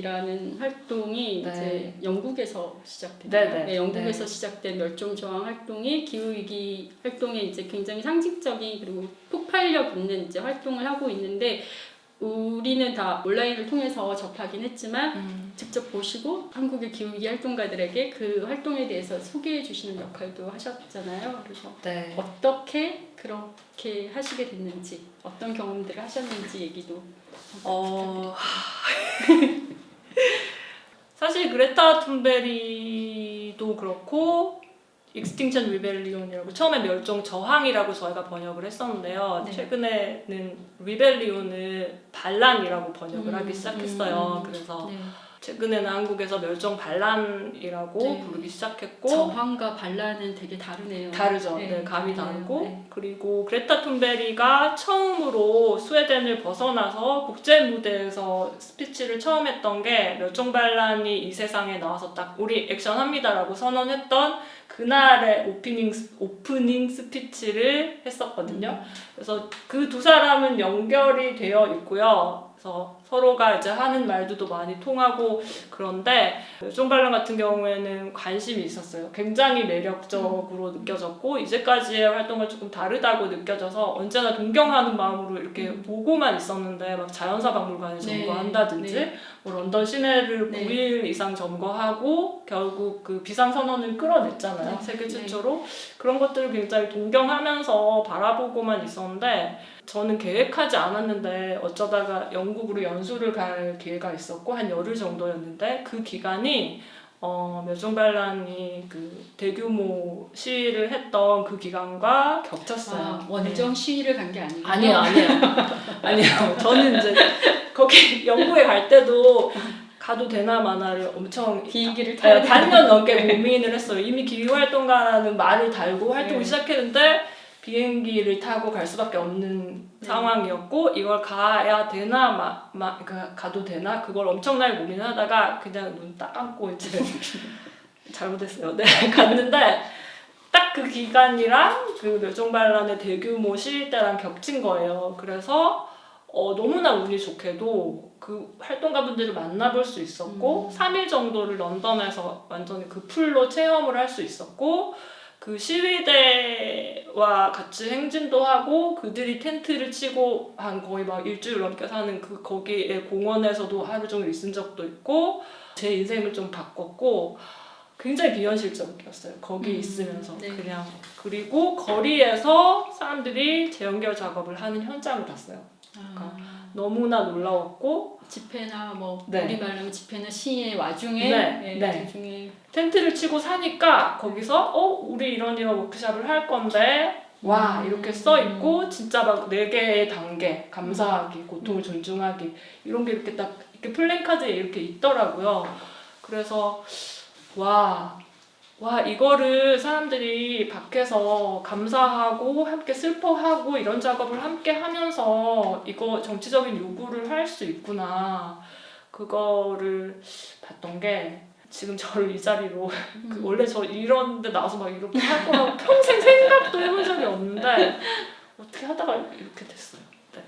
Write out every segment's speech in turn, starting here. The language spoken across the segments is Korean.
발란이라는 활동이 네. 이제 영국에서 시작된 네, 거예요. 네. 영국에서 네. 시작된 멸종 저항 활동이 기후 위기 활동에 이제 굉장히 상징적인 그리고 폭발력 있는 이제 활동을 하고 있는데 우리는 다 온라인을 통해서 접하긴 했지만 음. 직접 보시고 한국의 기후위기 활동가들에게 그 활동에 대해서 소개해 주시는 역할도 하셨잖아요. 그래서 네. 어떻게 그렇게 하시게 됐는지 어떤 경험들을 하셨는지 얘기도 어 사실 그레타 툰베리도 그렇고 익스팅션 리벨리온이라고 처음에 멸종 저항이라고 저희가 번역을 했었는데요. 네. 최근에는 리벨리온을 반란이라고 번역을 음, 하기 시작했어요. 음, 그래서 네. 최근에는 한국에서 멸종 반란이라고 네. 부르기 시작했고 저항과 반란은 되게 다르네요. 다르죠. 네, 네, 감이 다르네요. 다르고 네. 그리고 그레타 툰베리가 처음으로 스웨덴을 벗어나서 국제 무대에서 스피치를 처음 했던 게 멸종 반란이 이 세상에 나와서 딱 우리 액션합니다라고 선언했던 그날의 오프닝 스- 오프닝 스피치를 했었거든요. 그래서 그 두 사람은 연결이 되어 있고요. 그래서 서로가 이제 하는 말도 많이 통하고 그런데 쫑발랑 같은 경우에는 관심이 있었어요. 굉장히 매력적으로 느껴졌고 이제까지의 활동을 조금 다르다고 느껴져서 언제나 동경하는 마음으로 이렇게 음. 보고만 있었는데 막 자연사 박물관에 네, 점거한다든지 네. 뭐 런던 시내를 네. 9일 이상 점거하고 결국 그 비상 선언을 끌어냈잖아요. 네. 세계 네. 최초로 그런 것들을 굉장히 동경하면서 바라보고만 있었는데 저는 계획하지 않았는데 어쩌다가 영국으로 연수를 갈 기회가 있었고 한 열흘 정도였는데 그 기간이 어, 멸종반란이 그 대규모 시위를 했던 그 기간과 겹쳤어요. 아, 원정 시위를 간 게 아니에요, 아니에요. 아니에요. 저는 이제 거기 영국에 갈 때도 가도 되나 마나를 엄청 비행기를 타야 네, 돼. 반년 넘게 고민을 했어요. 이미 기후 활동가라는 말을 달고 활동을 네. 시작했는데 비행기를 타고 갈 수밖에 없는 네. 상황이었고 이걸 가야 되나 마, 마, 그러니까 가도 되나 그걸 엄청나게 고민하다가 그냥 눈 딱 감고 이제 잘못했어요. 네 갔는데 딱 그 기간이랑 그 멸종반란의 대규모 시위 때랑 겹친 거예요. 그래서 어, 너무나 운이 좋게도 그 활동가분들을 만나볼 수 있었고 음. 3일 정도를 런던에서 완전히 그 풀로 체험을 할 수 있었고 그 시위대와 같이 행진도 하고 그들이 텐트를 치고 한 거의 막 일주일 넘게 사는 그 거기에 공원에서도 하루 종일 있은 적도 있고 제 인생을 좀 바꿨고 굉장히 비현실적이었어요. 거기 음, 있으면서 네. 그냥 그리고 거리에서 사람들이 재연결 작업을 하는 현장을 봤어요. 아, 너무나 놀라웠고 집회나 뭐 네. 우리 말하면 집회나 시위 와중에 네, 네, 네. 도중에 텐트를 치고 사니까 거기서 어 우리 이런 이런 워크샵을 할 건데 와 음. 이렇게 써 있고 진짜 막 네 개의 단계 감사하기 고통을 존중하기 이런 게 이렇게 딱 이렇게 플랜카드에 이렇게 있더라고요. 그래서 와. 와 이거를 사람들이 밖에서 감사하고 함께 슬퍼하고 이런 작업을 함께 하면서 이거 정치적인 요구를 할 수 있구나 그거를 봤던 게 지금 저를 이 자리로 그 음. 원래 저 이런 데 나와서 막 이렇게 할 거라고 평생 생각도 해본 적이 없는데 어떻게 하다가 이렇게 됐어요. 네.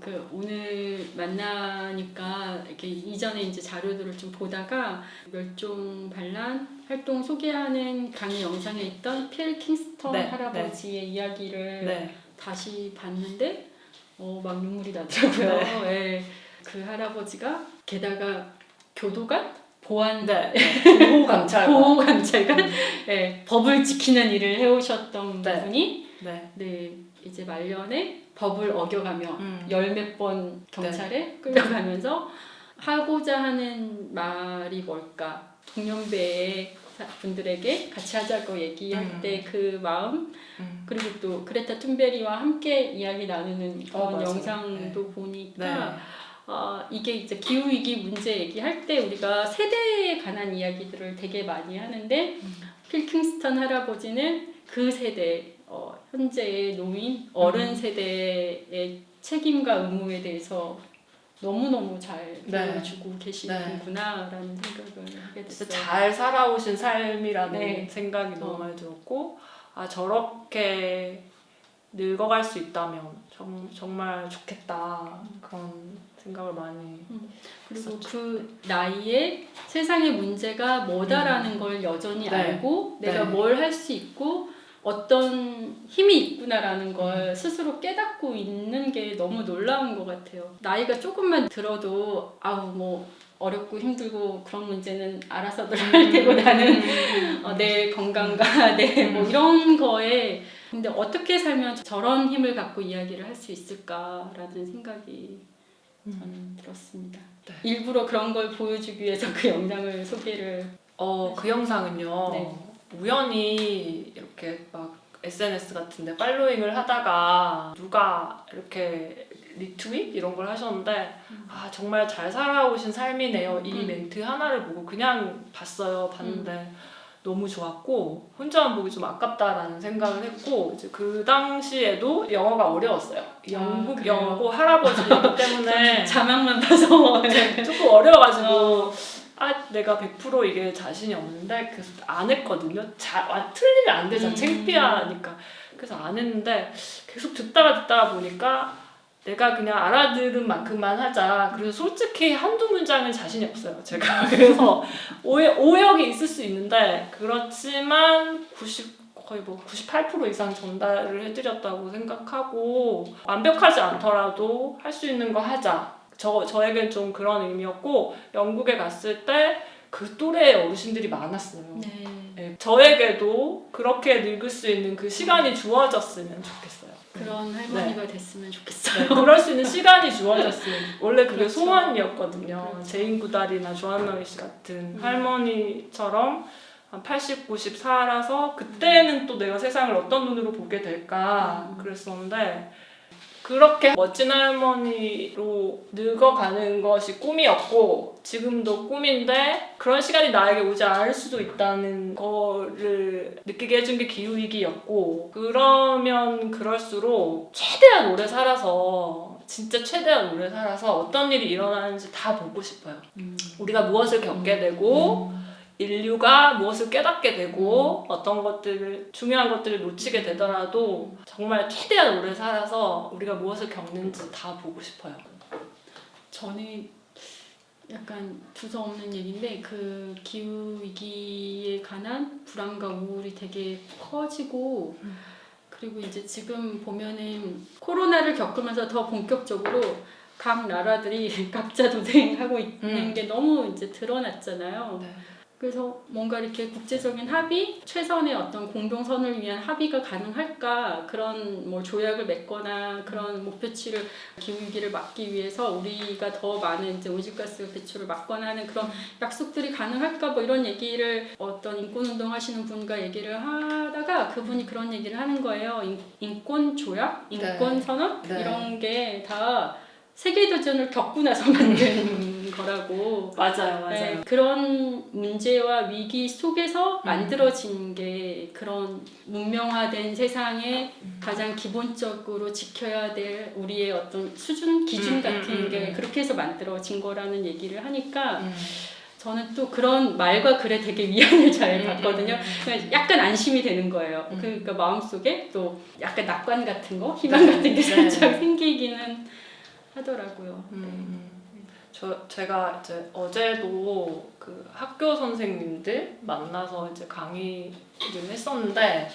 그 오늘 만나니까 이렇게 이전에 이제 자료들을 좀 보다가 멸종 반란 활동 소개하는 강의 영상에 있던 필 킹스턴 네, 할아버지의 이야기를 네. 다시 봤는데 어, 막 눈물이 나더라고요. 예. 그 할아버지가 게다가 교도관 보안 네. 보호 감찰관. 보호 감찰관 음. 예, 법을 지키는 일을 해오셨던 네. 분이 네. 네 이제 말년에 법을 어겨가며 음. 열몇 번 경찰에 끌려가면서 하고자 하는 말이 뭘까 동년배의 사- 분들에게 같이 하자고 얘기할 음. 때그 마음 음. 그리고 또 그레타 툰베리와 함께 이야기 나누는 그런 어. 영상도 보니까 네. 어, 이게 이제 기후 위기 문제 얘기할 때 우리가 세대에 관한 이야기들을 되게 많이 하는데 음. 필 킹스턴 할아버지는 그 세대 어, 현재의 노인 어른 음. 세대의 책임과 의무에 대해서 너무 너무 잘 네. 보여주고 계시는구나라는 생각을 하게 됐어요. 잘 살아오신 삶이라는 네. 생각이 너무 어. 많이 들었고 아 저렇게 늙어갈 수 있다면 정, 정말 좋겠다 그런 생각을 많이 그리고 있었죠. 그 나이에 세상의 문제가 뭐다라는 걸 여전히 네. 알고 내가 네. 뭘할 수 있고 어떤 힘이 있구나라는 걸 스스로 깨닫고 있는 게 너무 놀라운 것 같아요. 나이가 조금만 들어도 아우 뭐 어렵고 힘들고 그런 문제는 알아서들 할 테고 나는 어, 내 건강과 내 뭐 이런 거에 근데 어떻게 살면 저런 힘을 갖고 이야기를 할 수 있을까라는 생각이 저는 들었습니다. 네. 일부러 그런 걸 보여주기 위해서 그 영상을 소개를 어, 그 영상은요. 네. 우연히 이렇게 막 SNS 같은데 팔로잉을 하다가 누가 이렇게 리트윗 이런 걸 하셨는데 아 정말 잘 살아오신 삶이네요. 이 음. 멘트 하나를 보고 그냥 봤어요. 봤는데 너무 좋았고 혼자만 보기 좀 아깝다라는 생각을 했고 이제 그 당시에도 영어가 어려웠어요. 영국 그래요? 영어고 할아버지이기 때문에 자막만 봐서 조금 어려워가지고 아 내가 100% 이게 자신이 없는데 그래서 안 했거든요. 자, 아, 틀리면 안 되잖아. 음. 창피하니까. 그래서 안 했는데 계속 듣다가 듣다가 보니까 내가 그냥 알아들은 만큼만 하자. 그래서 솔직히 한두 문장은 자신이 없어요. 제가 그래서 오해, 오역이 있을 수 있는데 그렇지만 90 거의 뭐 98% 이상 전달을 해드렸다고 생각하고 완벽하지 않더라도 할 수 있는 거 하자. 저 저에겐 좀 그런 의미였고 영국에 갔을 때 그 또래의 어르신들이 많았어요. 네. 네, 저에게도 그렇게 늙을 수 있는 그 시간이 주어졌으면 좋겠어요. 그런 할머니가 됐으면 네, 좋겠어요. 그럴 수 있는 시간이 주어졌으면 원래 그게 그렇죠. 소원이었거든요. 그렇죠. 제인 구달이나 조한명희 씨 같은 음. 할머니처럼 한 80, 90 살아서 그때는 또 내가 세상을 어떤 눈으로 보게 될까 음. 그랬었는데 그렇게 멋진 할머니로 늙어가는 것이 꿈이었고 지금도 꿈인데 그런 시간이 나에게 오지 않을 수도 있다는 거를 느끼게 해준 게 기후위기였고 그러면 그럴수록 최대한 오래 살아서 진짜 최대한 오래 살아서 어떤 일이 일어나는지 다 보고 싶어요. 음. 우리가 무엇을 겪게 되고 인류가 무엇을 깨닫게 되고 어떤 것들을 중요한 것들을 놓치게 되더라도 정말 최대한 오래 살아서 우리가 무엇을 겪는지 다 보고 싶어요. 저는 약간 두서없는 얘기인데 그 기후 위기에 관한 불안과 우울이 되게 커지고 음. 그리고 이제 지금 보면은 코로나를 겪으면서 더 본격적으로 각 나라들이 각자 도생하고 있는 음. 게 너무 이제 드러났잖아요. 네. 그래서 뭔가 이렇게 국제적인 합의, 최선의 어떤 공동선을 위한 합의가 가능할까? 그런 뭐 조약을 맺거나 그런 목표치를 기후 위기를 막기 위해서 우리가 더 많은 이제 오지가스 배출을 막거나 하는 그런 약속들이 가능할까? 뭐 이런 얘기를 어떤 인권 운동 하시는 분과 얘기를 하다가 그분이 그런 얘기를 하는 거예요. 인, 인권 조약, 인권 선언? 네. 이런 게 다 세계 대전을 겪고 나서 만든 거라고. 맞아요, 네, 그런 문제와 위기 속에서 음. 만들어진 게 그런 문명화된 세상에 음. 가장 기본적으로 지켜야 될 우리의 어떤 수준 기준 음, 같은 게 음. 그렇게 해서 만들어진 거라는 얘기를 하니까 음. 저는 또 그런 말과 글에 되게 위안을 잘 음, 받거든요. 그러니까 약간 안심이 되는 거예요. 음. 그러니까 마음속에 또 약간 낙관 같은 거, 희망 같은 게 네. 살짝 생기기는 하더라고요. 음. 저 제가 이제 어제도 그 학교 선생님들 만나서 이제 강의를 했었는데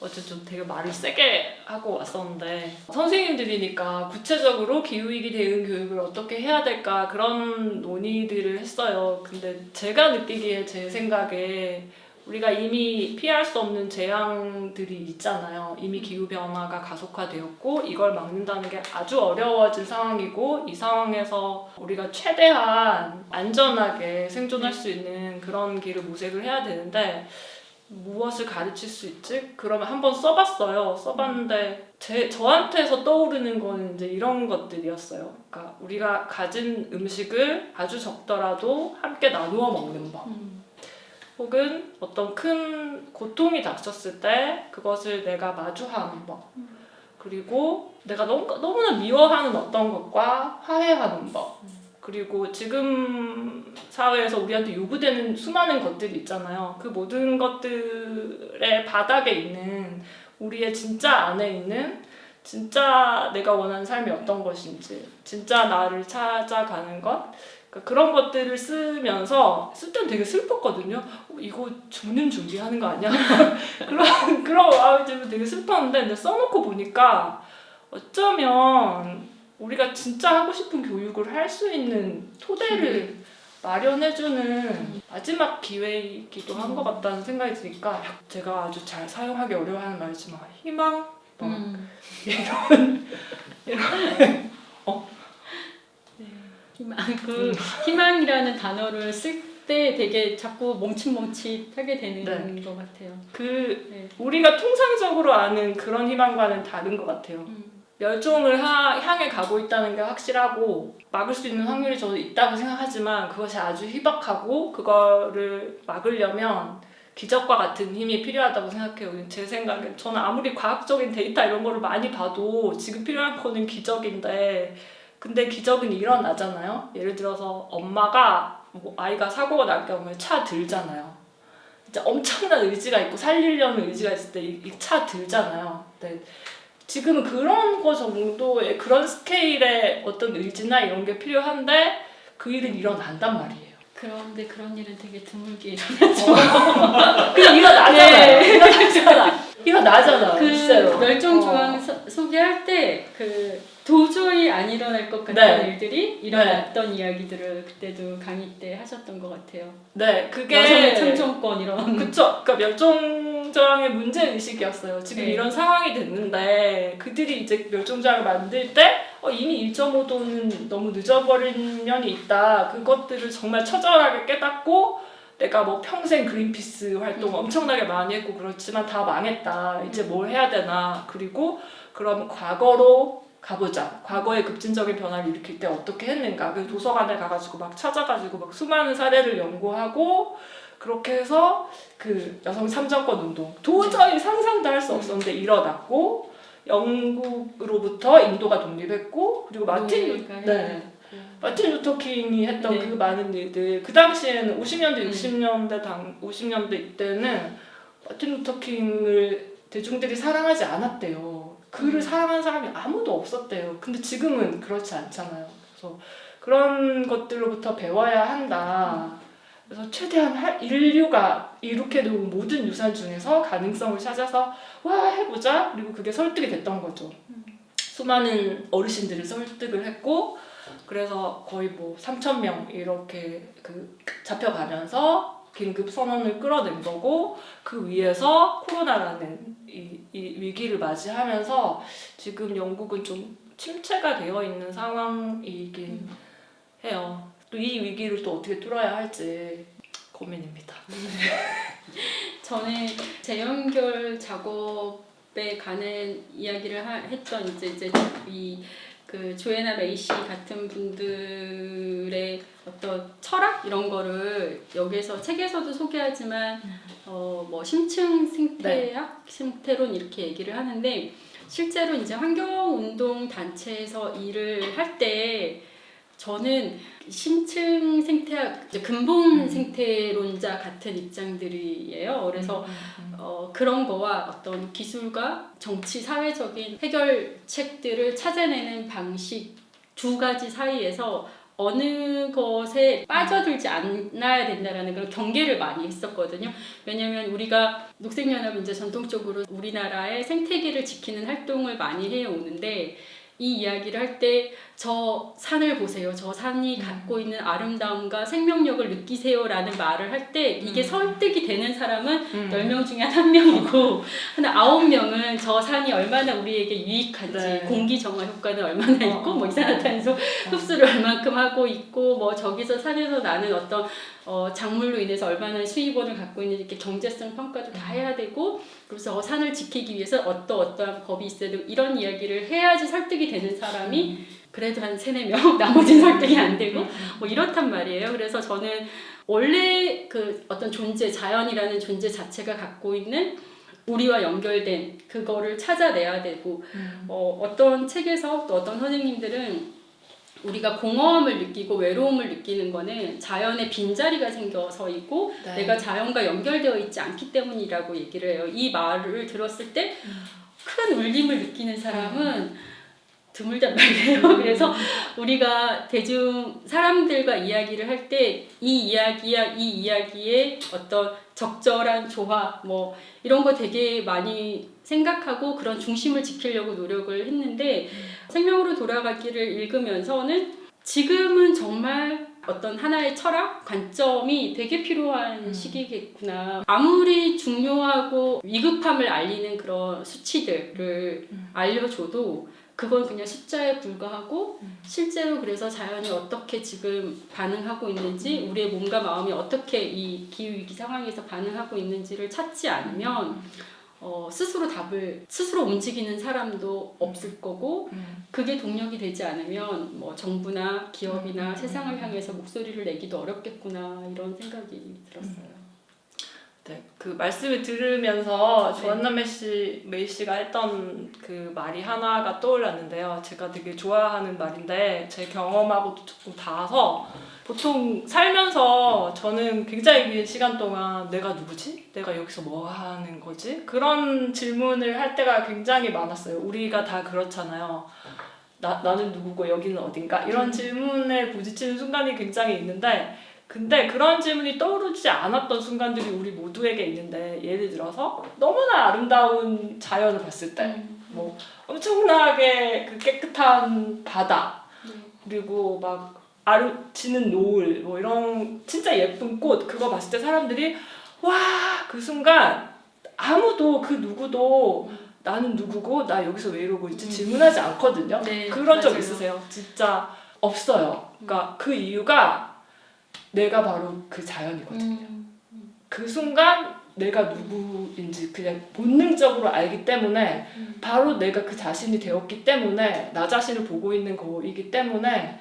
어제 좀 되게 말을 세게 하고 왔었는데 선생님들이니까 구체적으로 기후위기 대응 교육을 어떻게 해야 될까 그런 논의들을 했어요. 근데 제가 느끼기에 제 생각에 우리가 이미 피할 수 없는 재앙들이 있잖아요. 이미 기후 변화가 가속화되었고 이걸 막는다는 게 아주 어려워진 상황이고 이 상황에서 우리가 최대한 안전하게 생존할 수 있는 그런 길을 모색을 해야 되는데 무엇을 가르칠 수 있지? 그러면 한번 써봤어요. 써봤는데 제 저한테서 떠오르는 거는 이제 이런 것들이었어요. 그러니까 우리가 가진 음식을 아주 적더라도 함께 나누어 먹는 법. 음. 혹은 어떤 큰 고통이 닥쳤을 때 그것을 내가 마주하는 법. 그리고 내가 너무, 너무나 미워하는 어떤 것과 화해하는 법. 그리고 지금 사회에서 우리한테 요구되는 수많은 것들이 있잖아요. 그 모든 것들의 바닥에 있는 우리의 진짜 안에 있는 진짜 내가 원하는 삶이 어떤 것인지, 진짜 나를 찾아가는 것, 그러니까 그런 것들을 쓰면서 쓸 때는 되게 슬펐거든요. 어, 이거 죽는 준비하는 거 아니야? 그런 그런 마음이 들면 되게 슬펐는데 근데 써놓고 보니까 어쩌면 우리가 진짜 하고 싶은 교육을 할 수 있는 토대를 마련해주는 마지막 기회이기도 한 것 같다는 생각이 드니까 제가 아주 잘 사용하기 어려워하는 말이지만 희망 뭐 음. 희망, 그 희망이라는 단어를 쓸 때 되게 자꾸 멈칫멈칫하게 되는 네. 것 같아요. 그 네. 우리가 통상적으로 아는 그런 희망과는 다른 것 같아요. 음. 멸종을 하, 향해 가고 있다는 게 확실하고 막을 수 있는 확률이 저도 있다고 생각하지만 그것이 아주 희박하고 그거를 막으려면 기적과 같은 힘이 필요하다고 생각해요. 제 생각엔 저는 아무리 과학적인 데이터 이런 거를 많이 봐도 지금 필요한 거는 기적인데 근데 기적은 일어나잖아요. 예를 들어서 엄마가 뭐 아이가 사고가 날 경우에 차 들잖아요. 진짜 엄청난 의지가 있고 살리려는 의지가 있을 때 이 차 들잖아요. 근데 지금은 그런 거 정도의 그런 스케일의 어떤 의지나 이런 게 필요한데 그 일은 일어난단 말이에요. 그런데 그런 일은 되게 드물게 그냥 일어나잖아요. 일어나잖아. 일어나잖아. 그 실제로. 멸종 어. 조항 소- 소개할 때 그 도저히 안 일어날 것 같은 네. 일들이 일어났던 이야기들을 그때도 강의 때 하셨던 것 같아요. 네, 그게 여성의 참정권 이런. 그쵸. 그러니까 멸종조항의 문제 의식이었어요. 지금 네. 이런 상황이 됐는데 그들이 이제 멸종조항을 만들 때 어, 이미 1.5도는 너무 늦어버린 면이 있다. 그것들을 정말 처절하게 깨닫고 내가 뭐 평생 그린피스 활동 음. 엄청나게 많이 했고 그렇지만 다 망했다. 이제 뭘 해야 되나. 그리고 그럼 과거로 가보자. 과거의 급진적인 변화를 일으킬 때 어떻게 했는가. 그 도서관에 가가지고 막 찾아가지고 막 수많은 사례를 연구하고 그렇게 해서 그 여성 참정권 운동 도저히 상상도 할 수 없었는데 일어났고 영국으로부터 인도가 독립했고 그리고 마틴 네. 마틴 루터 킹이 했던 네. 그 많은 일들 그 당시에는 50년대 음. 60년대 당 50년대 이때는 마틴 루터 킹을 대중들이 사랑하지 않았대요. 그를 음. 사랑하는 사람이 아무도 없었대요. 근데 지금은 그렇지 않잖아요. 그래서 그런 것들로부터 배워야 한다. 그래서 최대한 할- 인류가 이룩해 놓은 모든 유산 중에서 가능성을 찾아서 와 해보자. 그리고 그게 설득이 됐던 거죠. 수많은 어르신들을 설득을 했고 그래서 거의 뭐 3천 명 이렇게 그 잡혀가면서 긴급 선언을 끌어낸 거고 그 위에서 코로나라는 이, 이 위기를 맞이하면서 지금 영국은 좀 침체가 되어 있는 상황이긴 해요. 또 이 위기를 또 어떻게 뚫어야 할지 고민입니다. 전에 재연결 작업에 관한 이야기를 하, 했던 이제 이제 이 그 조에나 메이시 같은 분들의 어떤 철학 이런 거를 여기서 책에서도 소개하지만 어 뭐 심층 생태학, 생태론 이렇게 얘기를 하는데 실제로 이제 환경 운동 단체에서 일을 할때 저는 심층 생태학, 이제 근본 생태론자 같은 입장들이에요. 그래서 어, 그런 거와 어떤 기술과 정치 사회적인 해결책들을 찾아내는 방식 두 가지 사이에서 어느 것에 빠져들지 않아야 된다라는 그런 경계를 많이 했었거든요. 왜냐하면 우리가 녹색연합은 이제 전통적으로 우리나라의 생태계를 지키는 활동을 많이 해오는데 이 이야기를 할때 저 산을 보세요. 저 산이 갖고 있는 아름다움과 생명력을 느끼세요라는 말을 할 때 이게 음. 설득이 되는 사람은 음. 10명 중에 한 명이고 한 9명은 저 산이 얼마나 우리에게 유익한지 네. 공기 정화 효과는 얼마나 어, 있고 어, 뭐 이산화탄소 흡수를 얼만큼 하고 있고 뭐 저기서 산에서 나는 어떤 어, 작물로 인해서 얼마나 수입원을 갖고 있는지 이렇게 경제성 평가도 다 해야 되고 그래서 어, 산을 지키기 위해서 어떠 어떠한 법이 있어야 되고 이런 이야기를 해야지 설득이 되는 사람이 그래도 한 세네 명 나머지는 설득이 안 되고 뭐 이렇단 말이에요. 그래서 저는 원래 그 어떤 존재, 자연이라는 존재 자체가 갖고 있는 우리와 연결된 그거를 찾아내야 되고 음. 어, 어떤 책에서 또 어떤 선생님들은 우리가 공허함을 느끼고 외로움을 느끼는 거는 자연의 빈자리가 생겨서이고 네. 내가 자연과 연결되어 있지 않기 때문이라고 얘기를 해요. 이 말을 들었을 때 큰 울림을 느끼는 사람은 드물단 말이에요. 그래서 우리가 대중 사람들과 이야기를 할 때 이 이야기야 이 이야기의 어떤 적절한 조화 뭐 이런 거 되게 많이 생각하고 그런 중심을 지키려고 노력을 했는데 생명으로 돌아가기를 읽으면서는 지금은 정말 어떤 하나의 철학 관점이 되게 필요한 음. 시기겠구나. 아무리 중요하고 위급함을 알리는 그런 수치들을 음. 알려줘도 그건 그냥 숫자에 불과하고 음. 실제로 그래서 자연이 어떻게 지금 반응하고 있는지 우리의 몸과 마음이 어떻게 이 기후 위기 상황에서 반응하고 있는지를 찾지 않으면 어, 스스로 답을 스스로 움직이는 사람도 없을 거고 음. 그게 동력이 되지 않으면 뭐 정부나 기업이나 음. 세상을 향해서 목소리를 내기도 어렵겠구나 이런 생각이 들었어요. 네, 그 말씀을 들으면서 네. 조한나 메시 메이 씨가 했던 그 말이 하나가 떠올랐는데요. 제가 되게 좋아하는 말인데 제 경험하고도 조금 닿아서 보통 살면서 저는 굉장히 긴 시간 동안 내가 누구지? 내가 여기서 뭐 하는 거지? 그런 질문을 할 때가 굉장히 많았어요. 우리가 다 그렇잖아요. 나, 나는 누구고 여기는 어딘가? 이런 음. 질문에 부딪히는 순간이 굉장히 있는데 근데 그런 질문이 떠오르지 않았던 순간들이 우리 모두에게 있는데 예를 들어서 너무나 아름다운 자연을 봤을 때 음. 뭐 엄청나게 그 깨끗한 바다 네. 그리고 막 아름 지는 노을 뭐 이런 진짜 예쁜 꽃 그거 봤을 때 사람들이 와 그 순간 아무도 그 누구도 나는 누구고 나 여기서 왜 이러고 있지 음. 질문하지 않거든요. 네, 그런 적 맞아요. 있으세요? 진짜 없어요. 그러니까 그 이유가 내가 바로 그 자연이거든요. 음. 그 순간 내가 누구인지 그냥 본능적으로 알기 때문에 음. 바로 내가 그 자신이 되었기 때문에 나 자신을 보고 있는 거이기 때문에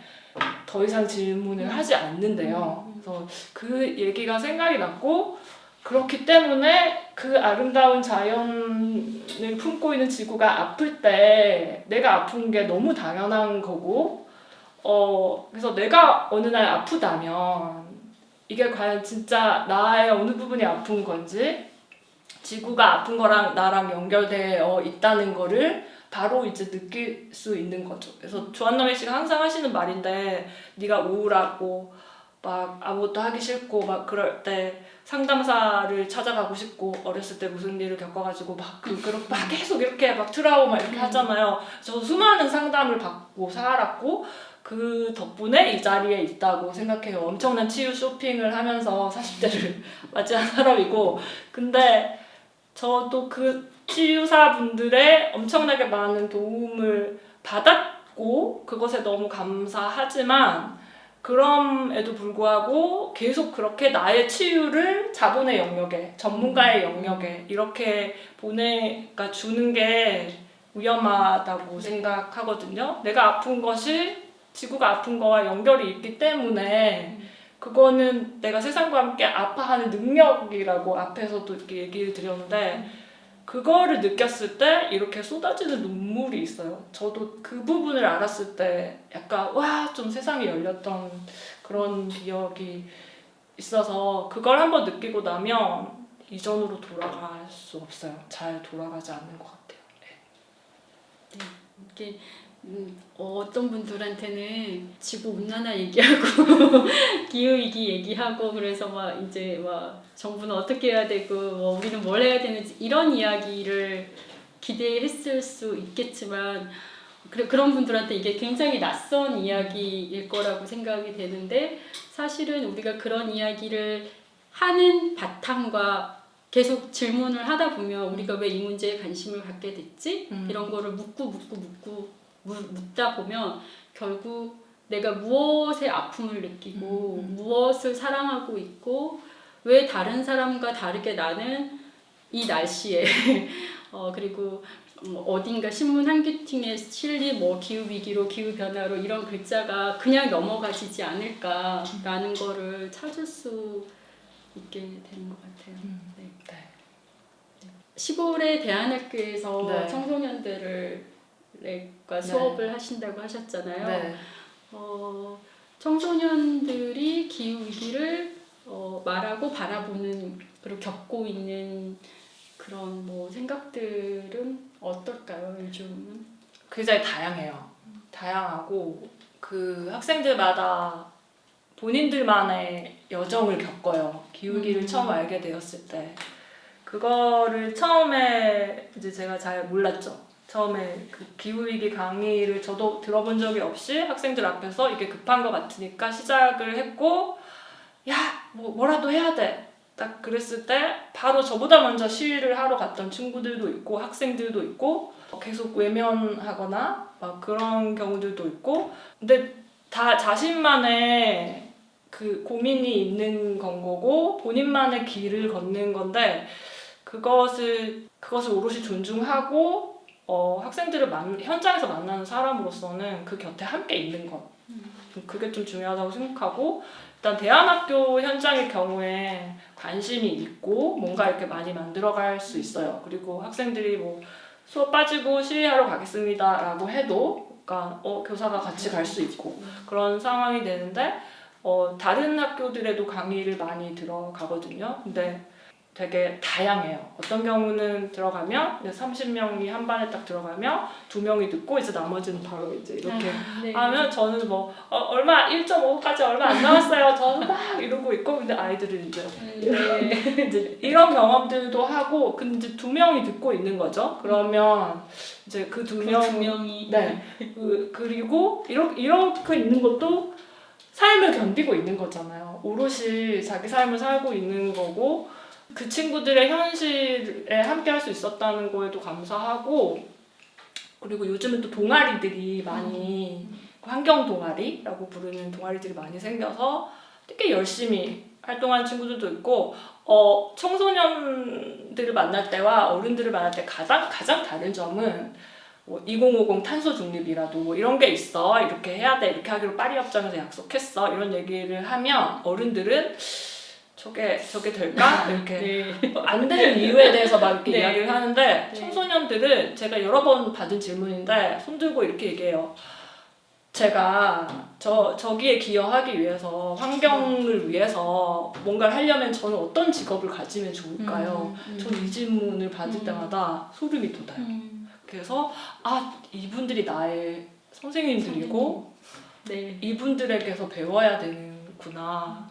더 이상 질문을 하지 않는데요. 음. 그래서 그 얘기가 생각이 났고 그렇기 때문에 그 아름다운 자연을 품고 있는 지구가 아플 때 내가 아픈 게 너무 당연한 거고 어 그래서 내가 어느 날 아프다면 이게 과연 진짜 나의 어느 부분이 아픈 건지 지구가 아픈 거랑 나랑 연결되어 있다는 거를 바로 이제 느낄 수 있는 거죠. 그래서 조한남의 씨가 항상 하시는 말인데 네가 우울하고 막 아무것도 하기 싫고 막 그럴 때 상담사를 찾아가고 싶고 어렸을 때 무슨 일을 겪어가지고 막그 그런 막 계속 이렇게 막 트라우마 이렇게 음. 하잖아요. 저 수많은 상담을 받고 살았고 그 덕분에 이 자리에 있다고 생각해요. 엄청난 치유 쇼핑을 하면서 40대를 맞이한 사람이고 근데 저도 그 치유사분들의 엄청나게 많은 도움을 받았고 그것에 너무 감사하지만 그럼에도 불구하고 계속 그렇게 나의 치유를 자본의 영역에 전문가의 영역에 이렇게 보내가 주는 게 위험하다고 네. 생각하거든요. 내가 아픈 것이 지구가 아픈 거와 연결이 있기 때문에 그거는 내가 세상과 함께 아파하는 능력이라고 앞에서도 이렇게 얘기를 드렸는데 그거를 느꼈을 때 이렇게 쏟아지는 눈물이 있어요. 저도 그 부분을 알았을 때 약간 와 좀 세상이 열렸던 그런 기억이 있어서 그걸 한번 느끼고 나면 이전으로 돌아갈 수 없어요. 잘 돌아가지 않는 것 같아요. 이게 음, 어떤 분들한테는 지구 온난화 얘기하고 기후 위기 얘기하고 그래서 막 이제 막 정부는 어떻게 해야 되고 뭐 우리는 뭘 해야 되는지 이런 이야기를 기대했을 수 있겠지만 그래 그런 분들한테 이게 굉장히 낯선 이야기일 거라고 생각이 되는데 사실은 우리가 그런 이야기를 하는 바탕과 계속 질문을 하다 보면 우리가 왜 이 문제에 관심을 갖게 됐지? 음. 이런 거를 묻고 묻고 묻고 무- 묻다 보면 결국 내가 무엇에 아픔을 느끼고 음, 음. 무엇을 사랑하고 있고 왜 다른 사람과 다르게 나는 이 날씨에 어 그리고 음, 어딘가 신문 한 귀팅에 실린 뭐 기후 위기로 기후 변화로 이런 글자가 그냥 넘어가지지 않을까라는 거를 찾을 수 있게 되는 것 같아요. 음. 네. 네. 시골의 대안학교에서 네. 청소년들을 과 수업을 하신다고 하셨잖아요. 네. 어, 청소년들이 기후 위기를 어, 말하고 바라보는 그리고 겪고 있는 그런 뭐 생각들은 어떨까요 요즘은? 굉장히 다양해요. 다양하고 그 학생들마다 본인들만의 여정을 겪어요. 기후기를 음. 처음 알게 되었을 때 그거를 처음에 이제 제가 잘 몰랐죠. 처음에 그 기후위기 강의를 저도 들어본 적이 없이 학생들 앞에서 이게 급한 것 같으니까 시작을 했고 야 뭐 뭐라도 해야 돼. 딱 그랬을 때 바로 저보다 먼저 시위를 하러 갔던 친구들도 있고 학생들도 있고 계속 외면하거나 막 그런 경우들도 있고 근데 다 자신만의 그 고민이 있는 건 거고 본인만의 길을 걷는 건데 그것을 그것을 오롯이 존중하고 어, 학생들을 만, 현장에서 만나는 사람으로서는 그 곁에 함께 있는 것 그게 좀 중요하다고 생각하고 일단 대안학교 현장의 경우에 관심이 있고 뭔가 이렇게 많이 만들어갈 수 있어요. 그리고 학생들이 뭐 수업 빠지고 시위하러 가겠습니다라고 해도 그러니까 어, 교사가 같이 갈 수 있고 그런 상황이 되는데 어, 다른 학교들에도 강의를 많이 들어가거든요. 근데 되게 다양해요. 어떤 경우는 들어가면 이제 30명이 한 반에 딱 들어가면 두 명이 듣고 이제 나머지는 바로 이제 이렇게 네. 하면 저는 뭐 어, 얼마 1.5까지 얼마 안 남았어요. 저는 막 이러고 있고 근데 아이들은 이제 네. 이제 이런 경험들도 하고 근데 이제 두 명이 듣고 있는 거죠. 그러면 이제 그 두 명, 그두 명이 네. 그, 그리고 이렇게 이렇게 있는 것도 삶을 견디고 있는 거잖아요. 오롯이 자기 삶을 살고 있는 거고 그 친구들의 현실에 함께 할 수 있었다는 거에도 감사하고 그리고 요즘은 또 동아리들이 많이 환경 동아리라고 부르는 동아리들이 많이 생겨서 되게 열심히 활동하는 친구들도 있고 어 청소년들을 만날 때와 어른들을 만날 때 가장 가장 다른 점은 뭐 2050 탄소 중립이라도 뭐 이런 게 있어 이렇게 해야 돼 이렇게 하기로 파리 협정에서 약속했어 이런 얘기를 하면 어른들은 저게 저게 될까 이렇게 네. 안 되는 이유에 대해서 막 이렇게 네. 이야기를 하는데 네. 청소년들은 제가 여러 번 받은 질문인데 손 들고 이렇게 얘기해요. 제가 저 저기에 기여하기 위해서 환경을 위해서 뭔가를 하려면 저는 어떤 직업을 가지면 좋을까요? 음, 음. 전이 질문을 받을 음. 때마다 소름이 돋아요. 음. 그래서 아 이분들이 나의 선생님들이고 네. 이분들에게서 배워야 되는구나.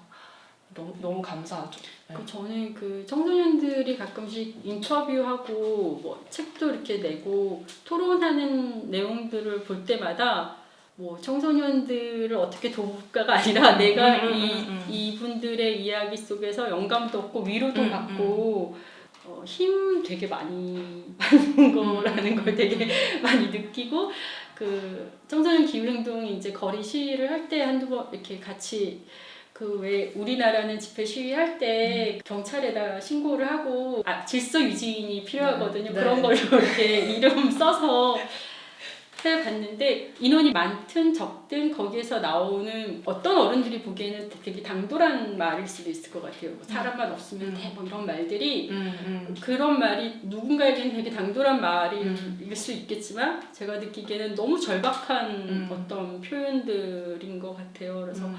너무 너무 감사하죠. 네. 그 저는 그 청소년들이 가끔씩 인터뷰하고 뭐 책도 이렇게 내고 토론하는 내용들을 볼 때마다 뭐 청소년들을 어떻게 도울까가 아니라 내가 음, 음, 이 음, 음. 이분들의 이야기 속에서 영감도 얻고 위로도 음, 받고 어, 힘 되게 많이 받는 거라는 걸 되게 많이 느끼고 그 청소년 기후 행동이 이제 거리 시위를 할 때 한두 번 이렇게 같이 그 왜 우리나라는 집회 시위할 때 경찰에다 신고를 하고 아, 질서 유지인이 필요하거든요. 네. 그런 걸로 이렇게 이름 써서 해봤는데 인원이 많든 적든 거기에서 나오는 어떤 어른들이 보기에는 되게 당돌한 말일 수도 있을 것 같아요. 뭐 사람만 없으면 음. 돼, 뭐 이런 말들이 음, 음. 그런 말이 누군가에게는 되게 당돌한 말일 음. 수 있겠지만 제가 느끼기에는 너무 절박한 음. 어떤 표현들인 것 같아요. 그래서 음.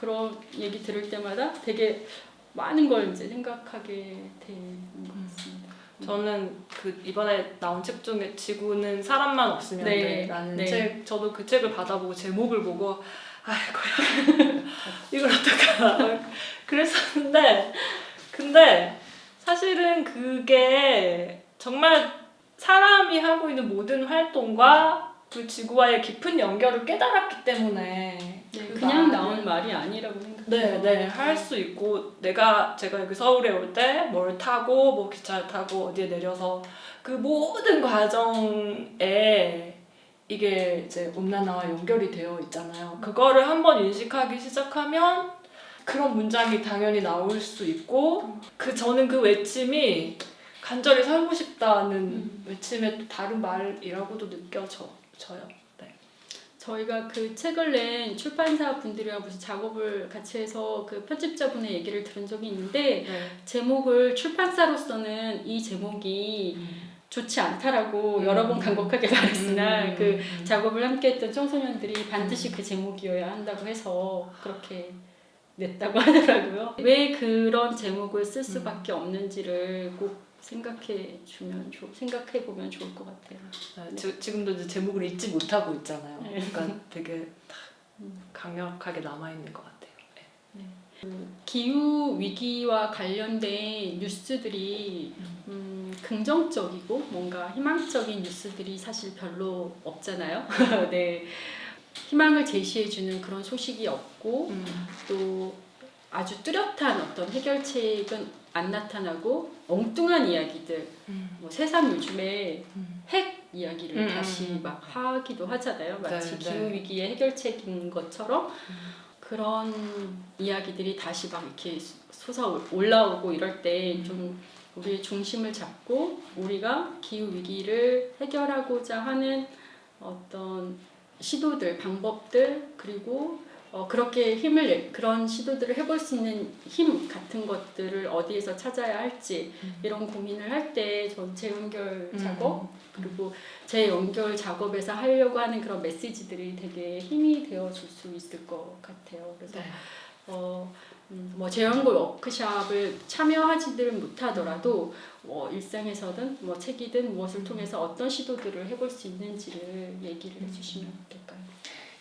그런 얘기 들을 때마다 되게 많은 걸 이제 생각하게 되는 것 같습니다. 저는 그 이번에 나온 책 중에 지구는 사람만 없으면 네, 돼라는 네. 책 저도 그 책을 받아보고 제목을 보고 아이고야 이걸 어떡하나 그랬었는데 근데 사실은 그게 정말 사람이 하고 있는 모든 활동과 그 지구와의 깊은 연결을 깨달았기 때문에 네, 그 그냥 나온 말이 아니라고 생각해요. 네, 네, 할 수 있고 내가 제가 여기 서울에 올 때 뭘 타고 뭐 기차를 타고 어디에 내려서 그 모든 과정에 이게 이제 온난화와 연결이 되어 있잖아요. 그거를 한번 인식하기 시작하면 그런 문장이 당연히 나올 수 있고 그 저는 그 외침이 간절히 살고 싶다는 음. 외침의 또 다른 말이라고도 느껴져요. 네. 저희가 그 책을 낸 출판사 분들이랑 무슨 작업을 같이 해서 그 편집자분의 얘기를 들은 적이 있는데 네. 제목을 출판사로서는 이 제목이 좋지 않다라고 음. 여러 번 간곡하게 말했으나 음. 그 작업을 함께했던 청소년들이 반드시 그 제목이어야 한다고 해서 그렇게 냈다고 하더라고요. 왜 그런 제목을 쓸 수밖에 없는지를 꼭 생각해 주면 좋 생각해 보면 좋을 것 같아요. 네, 지, 지금도 이제 제목을 잊지 못하고 있잖아요. 네. 그러니까 되게 음. 강력하게 남아 있는 것 같아요. 네. 기후 위기와 관련된 뉴스들이 음, 긍정적이고 뭔가 희망적인 뉴스들이 사실 별로 없잖아요. 네. 희망을 제시해주는 그런 소식이 없고 음. 또 아주 뚜렷한 어떤 해결책은 안 나타나고 엉뚱한 이야기들 음. 뭐 세상 요즘에 음. 핵 이야기를 음, 다시 음, 음. 막 하기도 하잖아요. 마치 네, 기후 네. 위기의 해결책인 것처럼 음. 그런 이야기들이 다시 막 이렇게 솟아 올라오고 이럴 때 좀 우리의 중심을 잡고 우리가 기후 위기를 해결하고자 하는 어떤 시도들, 방법들 그리고 어, 그렇게 힘을 내, 그런 시도들을 해볼 수 있는 힘 같은 것들을 어디에서 찾아야 할지 음. 이런 고민을 할 때 전 재연결 음. 작업 그리고 재연결 작업에서 하려고 하는 그런 메시지들이 되게 힘이 되어 줄 수 있을 것 같아요. 그래서 네. 어, 음, 뭐 재연골 워크샵을 참여하지들 못하더라도 뭐 일상에서든 뭐 책이든 무엇을 통해서 어떤 시도들을 해볼 수 있는지를 얘기를 해주시면 어떨까요?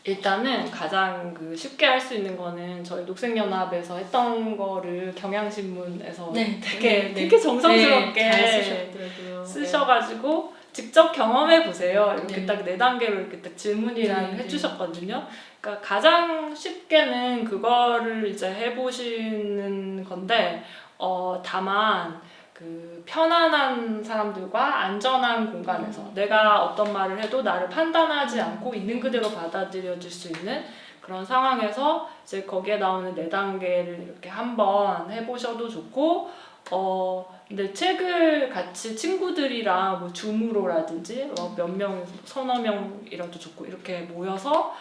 일단은 가장 그 쉽게 할 수 있는 거는 저희 녹색연합에서 했던 거를 경향신문에서 네, 되게 네, 네. 되게 정성스럽게 네, 잘 쓰셨더라고요. 쓰셔가지고 직접 경험해 보세요. 이렇게 네. 딱네 단계로 이렇게 딱 질문이랑 네, 네. 해주셨거든요. 그러니까 가장 쉽게는 그거를 이제 해보시는 건데 어 다만 그 편안한 사람들과 안전한 공간에서 음. 내가 어떤 말을 해도 나를 판단하지 않고 있는 그대로 받아들여질 수 있는 그런 상황에서 이제 거기에 나오는 네 단계를 이렇게 한번 해보셔도 좋고 어 근데 책을 같이 친구들이랑 뭐 줌으로라든지 뭐 몇 명, 서너 명이라도 좋고 이렇게 모여서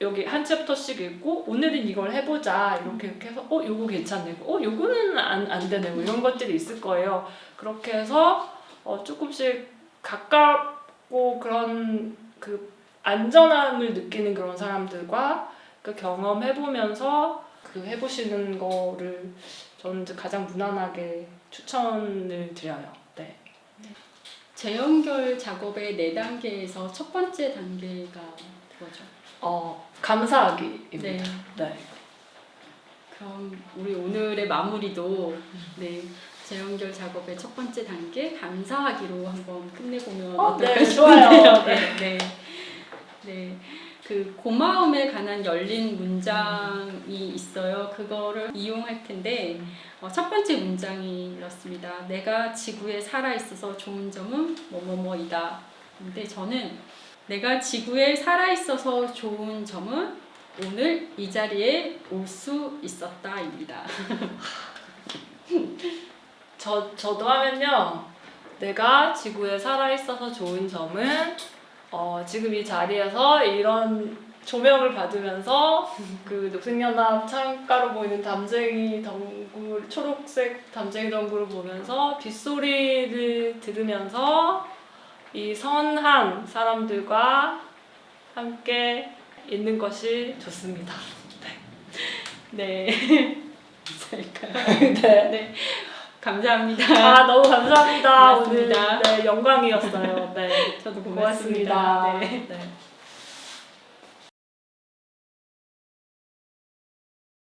여기 한 챕터씩 읽고 오늘은 이걸 해보자 이렇게 해서 어 요거 괜찮네 어 요거는 안, 안 되네 뭐 이런 것들이 있을 거예요 그렇게 해서 어 조금씩 가깝고 그런 그 안전함을 느끼는 그런 사람들과 그 경험해보면서 그 해보시는 거를 저는 가장 무난하게 추천을 드려요. 네. 재연결 작업의 네 단계에서 첫 번째 단계가 뭐죠? 어 감사하기입니다. 네. 네. 그럼 우리 오늘의 마무리도 네 재연결 작업의 첫 번째 단계 감사하기로 한번 끝내보면 어, 어떨까 네, 싶은데요. 좋아요. 네, 네, 네. 그 고마움에 관한 열린 문장이 있어요. 그거를 이용할 텐데 어, 첫 번째 문장이 이렇습니다. 내가 지구에 살아 있어서 좋은 점은 뭐뭐뭐이다. 근데 저는 내가 지구에 살아 있어서 좋은 점은 오늘 이 자리에 올 수 있었다입니다. 저 저도 하면요. 내가 지구에 살아 있어서 좋은 점은 어 지금 이 자리에서 이런 조명을 받으면서 그 녹색연합 창가로 보이는 담쟁이 덩굴 초록색 담쟁이 덩굴을 보면서 빗소리를 들으면서 이 선한 사람들과 함께 있는 것이 좋습니다. 네. 잘까요? 네. 네. 감사합니다. 아 너무 감사합니다. 오늘 고맙습니다. 네, 영광이었어요. 네. 저도 고맙습니다. 고맙습니다. 네. 네.